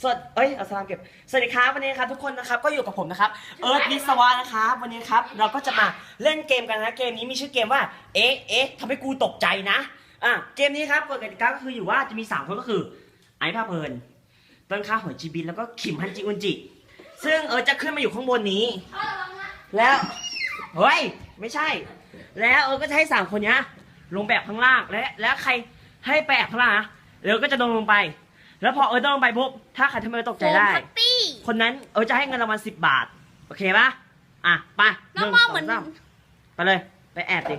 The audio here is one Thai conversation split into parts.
สวัสดีเอ้ยเอาสลามเก็บ สวัสดีครับวันนี้นะครับทุกคนนะครับก็อยู่กับผมนะครับเอิร์ธวิศวะนะครับวันนี้ครับเราก็จะมาเล่นเกมกันนะเกมนี้มีชื่อเกมว่า เอ๊ะเอ๊ะทำให้กูตกใจนะอะเกมนี้ครับกฎกติกาก็คืออยู่ว่าจะมีสามคนก็คือไอ้ภาเพลินต้นข้าวหัวจีบินแล้วก็ขิมฮันจิอุนจิ ซึ่งเออจะขึ้นมาอยู่ข้างบนนี้ แล้วเฮ้ยไม่ใช่ แล้วเออก็จะให้สามคนเนี้ยลงแบบข้างล่างและแล้วใครให้ไปแอบข้างล่างนะเออก็จะโดนลงไป แล้วพอเออโดนลงไปปุ๊บถ้าใครทำให้เออตกใจได้โฟมพัตตี้คนนั้นเออจะให้เงินรางวัลสิบบาท โอเคปะอะไปน้องมองเหมือนสสาไปเลย ไปแอบดิ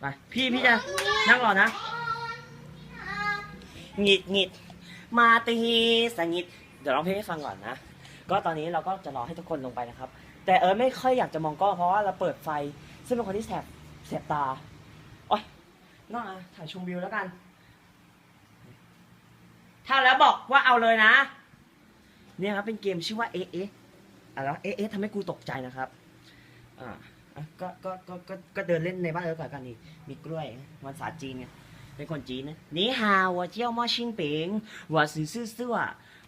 ไปพี่พี่จะนั่งรอนะหงิดหงิดมาตีสงิดเดี๋ยวร้องเพลงให้ฟังก่อนนะ ก็ตอนนี้เราก็จะรอให้ทุกคนลงไปนะครับ แต่เออไม่ค่อยอยากจะมองกล้องเพราะว่าเราเปิดไฟ ซึ่งเป็นคนที่แสบแสบตาโอ๊ยน้องอะถ่ายชมวิวแล้วกัน ถ้าแล้วบอกว่าเอาเลยนะ เนี่ยครับเป็นเกมชื่อว่าเอเออะแล้วเอเอทำให้กูตกใจนะครับ อ่าก็ก็ก็ก็ก็เดินเล่นในบ้านเออก่อนกันนี่มีกล้วยวันสาจีนเงเป็นคนจีนนะนี่ฮาวัเจียวมอชิงเปิงวัวซื่อซื่อซื่อ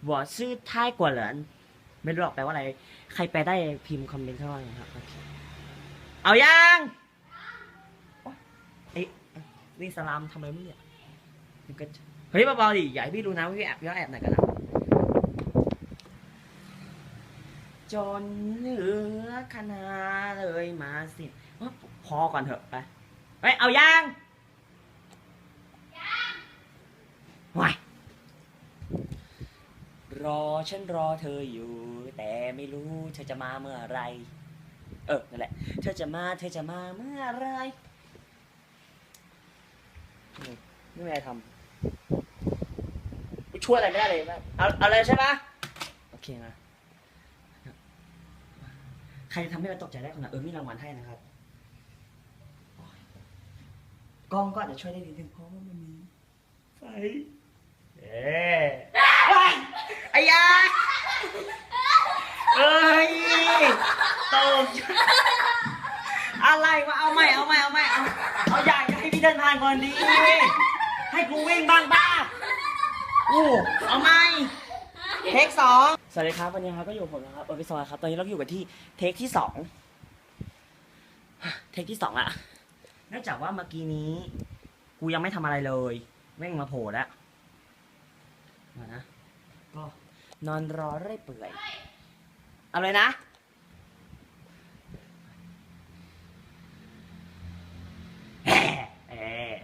วัวซื่อไทยกว่าเหรินไม่รู้หรอกแปลว่าอะไร ใครแปลได้พิมพ์คอมเมนต์เข้าไหร่ครับเอายังเอ๊ะนี่สลามทำไมมึงเนี่ยมังก็ เฮ้ยเบาๆดิอย่าให้พี่รู้นะว่าพี่แอบพี่แอบไหนกันนะจนเหลือคณะเลยมาสิพอก่อนเถอะไปไปเอายางวายรอฉันรอเธออยู่ แต่ไม่รู้เธอจะมาเมื่อไร เออนั่นแหละ เธอจะมาเธอจะมาเมื่อไรนี่ไม่มีอะไรทำ ช่วยอะไรไม่ได้เลยแม่เอาเอาเลยใช่ปะโอเคนะ ใครทำให้มันตกใจได้คนนั้นเออมีรางวัลให้นะครับโอ้ยกล้องก็อาจจะช่วยได้นิดนึงเพราะว่ามันมีไฟเอ๊ว้ายไอ้ยาเอ้ยตกใจอะไรวะเอาใหม่เอาใหม่เอาใหม่เอาเอาอยากจะให้พี่เดินทางก่อนดี ให้กูวิ่งบ้างบ้าอู้เอาใหม่เทคสองสวัสดีครับวันนี้ครับก็อยู่ผมนะครับเออพี่ซอยครับ ตอนนี้เราอยู่กันที่เทคที่สองเทคที่สองอะเนื่องจากว่าเมื่อกี้นี้ กูยังไม่ทำอะไรเลยแม่งมาโผล่แล้วมานะก็นอนรอเรื่อยเปื่อยเอาเลยนะแอะแอะ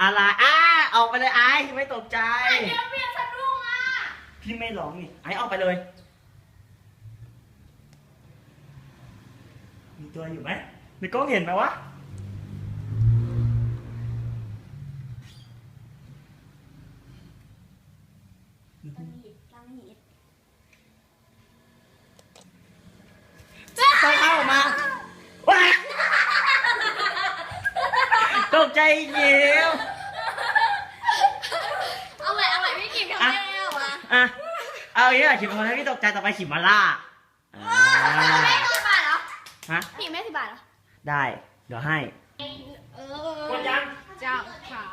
อะไรอ้าออกไปเลยไอ้ไม่ตกใจ เดี๋ยวเมียสะดุ้งอะพี่ไม่ร้องนี่ไอ้ออกไปเลย มีตัวอยู่ไหมในกล้องเห็นไหมวะ ใจเหี้ยวเอาใหม่เอาใหม่พี่กิมทำได้แล้วอะอะเอาอย่างนี้แหละขิมคนให้พี่ตกใจต่อไปขิมมาล่าอ่าแม่สิบบาทเหรอฮะพี่แม่สิบบาทเหรอ ได้เดี๋ยวให้ เออกดยังเจ้าขา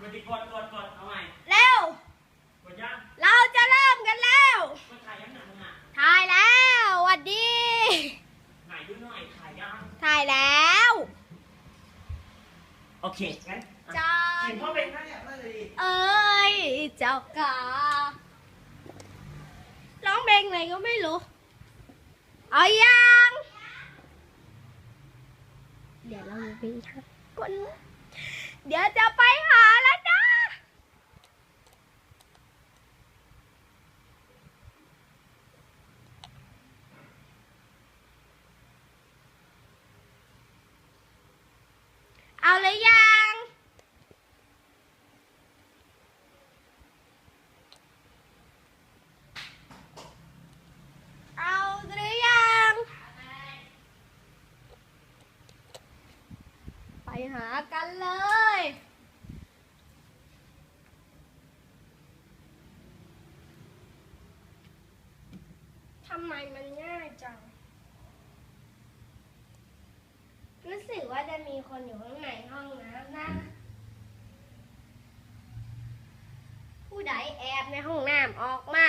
กดดิกดกดกดเอาใหม่เร็ว กดยังเราจะเริ่มกันแล้วกดถ่ายยังหนังมึงอะถ่ายแล้วหวัดดี ไหนดูหน่อยถ่ายยังถ่ายแล้ว โอเค งั้นอะจ้าขิมเข้าไปนั่นเนี่ยนั่นเลยดิเอ้ยเจ้าขาร้องเพลงอะไรก็ไม่รู้เอายังเดี๋ยวเราไปหาคน เดี๋ยวจะไปหาแล้วนะ เอาเลยยัง เอาหรือยัง ไป หากันเลย ทำไมมันง่ายจัง รู้สึกว่าจะมีคนอยู่ข้างในห้องน้ำนะพูดใดแอบในห้องน้ำออกมา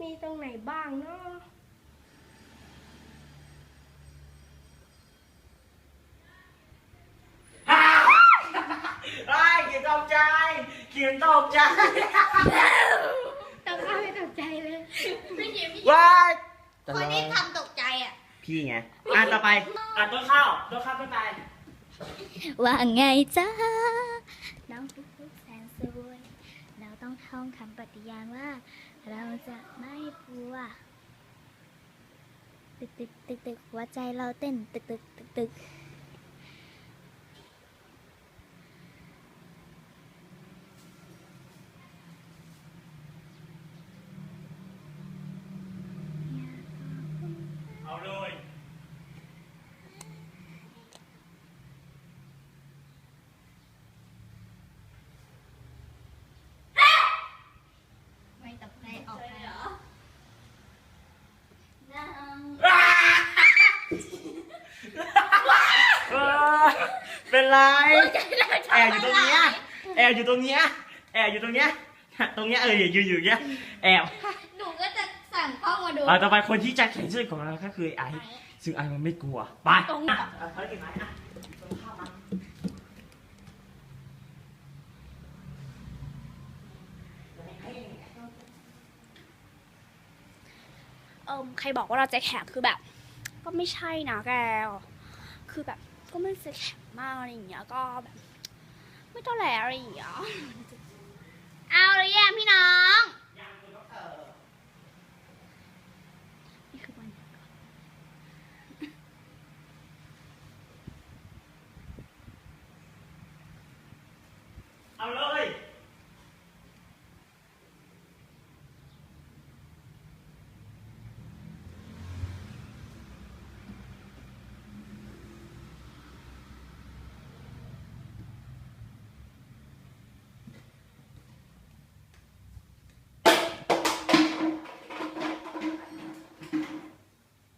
มีตรงไหนบ้างเนาะ ไอ้เขียนตกใจเขียนตกใจตกใจไม่ตกใจเลยพี่คิมพี่ว้ายคนที่ทำตกใจอะ พี่ไง อะต่อไป อะต้นข้าวต้นข้าวไม่ไปว่าไงจ้าน้องทุกทุกๆแสนสวย เราต้องท่องคำปฏิญาณว่า เราจะไม่กลัวตึกตึกตึกตึกหัวใจเราเต้นตึกตึกตึกตึกอย่าบอกว่า เอาเลย ไม่ตกใจออกเหรอนั่ง เออเป็น ไรแอบอยู่ตรงเนี้ยแอบอยู่ตรงเนี้ยแอบอยู่ตรงเนี้ยตรงเนี้ยเออยืนอยู่อย่างเงี้ยแอบหนูก็จะสั่งกล้องมาดูอะต่อไปคนที่จะแข่งชื่อของเราก็คือไอซ์ซึ่งไอซ์มันไม่กลัวไปตรงอะอะภารกิจไหนอะตรงข้าวมาเอิมใครบอกว่าเราจะแข็งคือแบบ ก็ไม่ใช่นะแก คือแบบ ก็ไม่จะแข็งมากอะไรอย่างเงี้ยก็แบบ ไม่ต้องแหลอะไรอย่างเงี้ยเอาเลยแย่พี่น้อง นี่คือวัน เอาเลย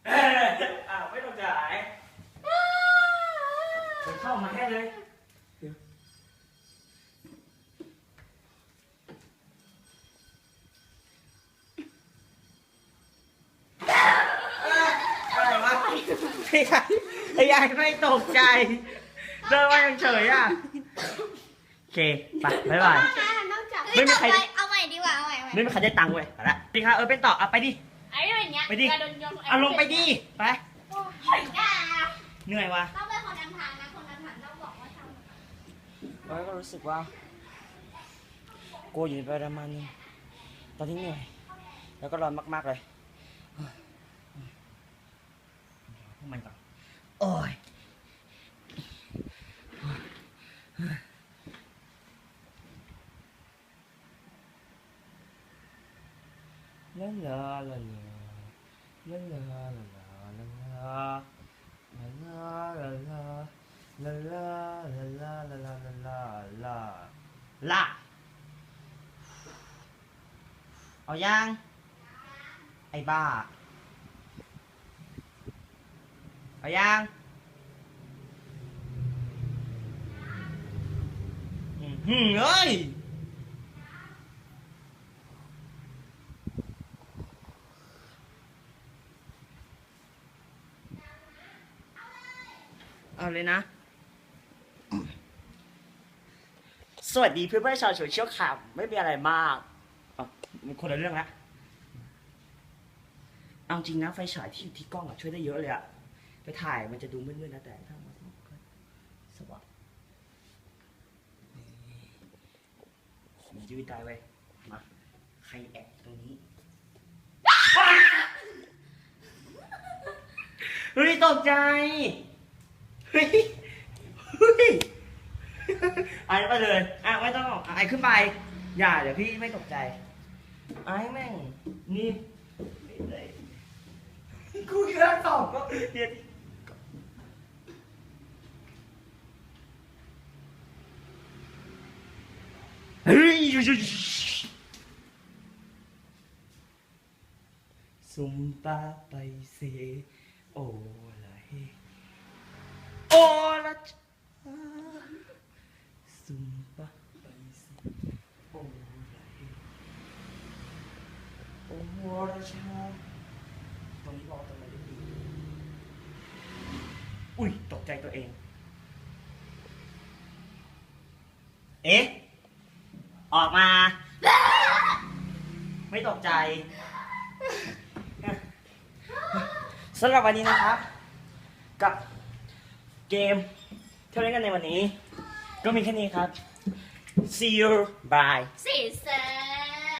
เอ้ยอ้าวไม่ต้องจ่ายเดี๋ยวเข้ามาแค่เลย อะไรวะ ไอ้ยายไอ้ยายไม่ตกใจเดินมาเฉยๆอะโอเคไปบ๊ายบาย นอกจากไม่มีใคร เอาใหม่ดีกว่า เอาใหม่เอาใหม่ไม่มีใครได้ตังค์เว้ยไปละดีครับเออเป็นต่ออะไปดิ ไอ้อะไรเงี้ยไปดิ เวลาโดนยนเอาลงไปดิไปเฮ้ยอย่าเหนื่อยว่ะต้องเป็นคนนำทางนะ คนนำทางต้องบอกว่าทำแล้วก็รู้สึกว่าโกลัวอยู่ในประมาณนึงตอนนี้เหนื่อย แล้วก็ร้อนมากๆเลยพวกมันก่อนโอ้ย ลาลาลาลาลาลาลาลาลาลาลาลา เอายังอืมเอ้ยเอาเลยนะ สวัสดีเพื่อนๆชาวโซเชียลข่าวไม่มีอะไรมากอะมันคนละเรื่องละ เอาจริงนะไฟฉายที่อยู่ที่กล้องอะช่วยได้เยอะเลยอะ ไปถ่ายมันจะดูมืดๆนะแต่ถ้ามันก็สว่างผมยืดได้ไว้ยมาใครแอบตรงนี้ เฮ้ยตกใจ เฮ้ย เฮ้ยไอ้ไปเลยอะไม่ต้องอะไอ้ขึ้นไป อย่าเดี๋ยวพี่ไม่ตกใจ ไอ้แม่ง นี่นี่เลยกูแค่ตอบก็เดี๋ยวเฮ้ยซุมตาไปเซ โอละเฮโอละจ้า ซุมปะไป สิโอ้ยโอ้โหราชาตรงนี้บอกตรงไหนได้ดีอุ้ยตกใจตัวเอง เอ๊ะ ออกมา ไม่ตกใจสำหรับวันนี้นะครับ กับเกมที่เราเล่นกันในวันนี้ ก็มีแค่นี้ครับ see you bye สีเซ